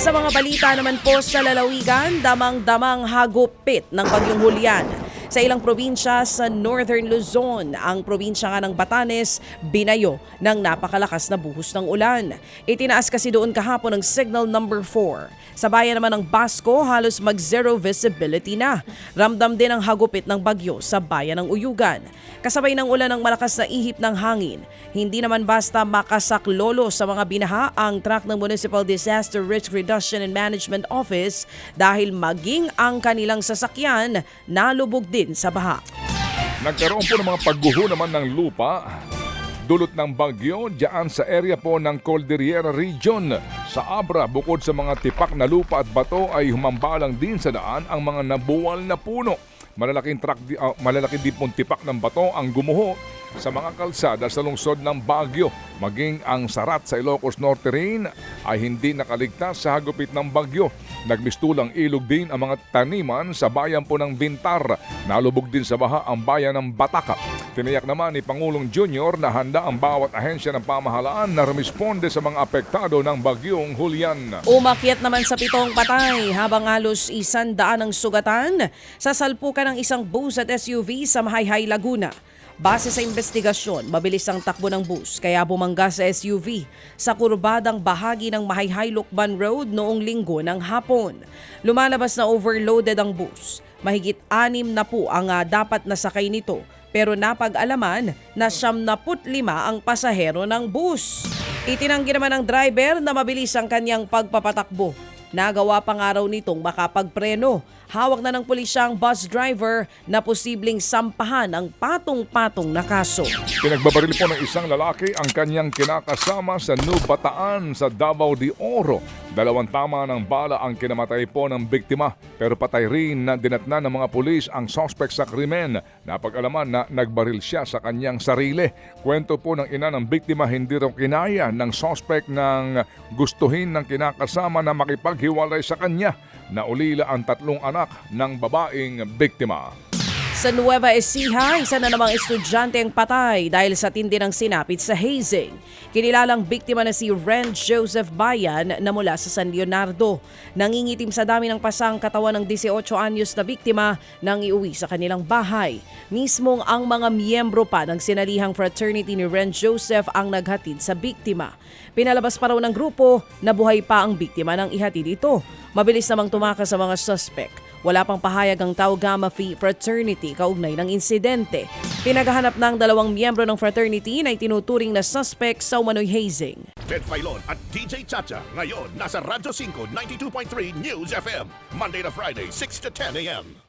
Sa mga balita naman po sa lalawigan, damang-damang hagupit ng bagyong Julian. Sa ilang probinsya sa Northern Luzon, ang probinsya nga ng Batanes, binayo ng napakalakas na buhos ng ulan. Itinaas kasi doon kahapon ng signal number 4. Sa bayan naman ng Basco, halos mag-zero visibility na. Ramdam din ang hagupit ng bagyo sa bayan ng Uyugan. Kasabay ng ulan ng malakas na ihip ng hangin. Hindi naman basta makasaklolo sa mga binaha ang track ng Municipal Disaster Risk Reduction and Management Office dahil maging ang kanilang sasakyan nalubog din sa baha. Nagkaroon po ng mga pagguho naman ng lupa dulot ng bagyo diyan sa area po ng Cordillera Region. Sa Abra, bukod sa mga tipak na lupa at bato ay humambalang din sa daan ang mga nabuwal na puno. Malalaking, truck, di- ah, malalaking din pong tipak ng bato ang gumuho sa mga kalsada sa lungsod ng Bagyo. Maging ang sarat sa Ilocos Norte rin ay hindi nakaligtas sa hagupit ng bagyo. Nagmistulang ilog din ang mga taniman sa bayan po ng Bintar. Nalubog din sa baha ang bayan ng Bataka. Tiniyak naman ni Pangulong Junior na handa ang bawat ahensya ng pamahalaan na rumisponde sa mga apektado ng bagyong Julian. Umakyat naman sa pitong patay habang halos isandaan ang sugatan sa salpukan ng isang bus at SUV sa Mahayhay, Laguna. Base sa investigasyon, mabilis ang takbo ng bus kaya bumangga sa SUV sa kurbadang bahagi ng Mahayhay Lukban Road noong linggo ng hapon. Lumalabas na overloaded ang bus. Mahigit anim na po ang ah, dapat nasakay nito pero napag-alaman na siyam na lima ang pasahero ng bus. Itinanggi naman ng driver na mabilis ang kanyang pagpapatakbo. Nagawa pa nga raw nitong makapagpreno. Hawak na ng pulisya ang bus driver na posibleng sampahan ang patong-patong na kaso. Pinagbabaril po ng isang lalaki ang kanyang kinakasama sa New Bataan sa Davao de Oro. Dalawang tama ng bala ang kinamatay po ng biktima pero patay rin na dinatna ng mga pulis ang suspect sa krimen. Napag-alaman na nagbaril siya sa kanyang sarili. Kwento po ng ina ng biktima hindi raw kinaya ng suspect ng gustuhin ng kinakasama na makipaghiwalay sa kanya. Naulila ang tatlong anak ng babaeng biktima. Sa Nueva Ecija, isa na namang estudyante ang patay dahil sa tindi ng sinapit sa hazing. Kinilalang biktima na si Ren Joseph Bayan na mula sa San Leonardo. Nangingitim sa dami ng pasang katawan ng 18 anyos na biktima nang iuwi sa kanilang bahay. Mismong ang mga miyembro pa ng sinalihang fraternity ni Ren Joseph ang naghatid sa biktima. Pinalabas pa raw ng grupo na buhay pa ang biktima nang ihatid ito. Mabilis namang tumakas sa mga suspect. Wala pang pahayag ang Tau Gamma Phi Fraternity kaugnay ng insidente. Pinaghahanap ng dalawang miyembro ng fraternity na itinuturing na suspect sa umano'y hazing. Ted Filon at DJ Chacha. Ngayon, nasa Radyo 5, 92.3 News FM. Monday to Friday, 6 to 10 a.m.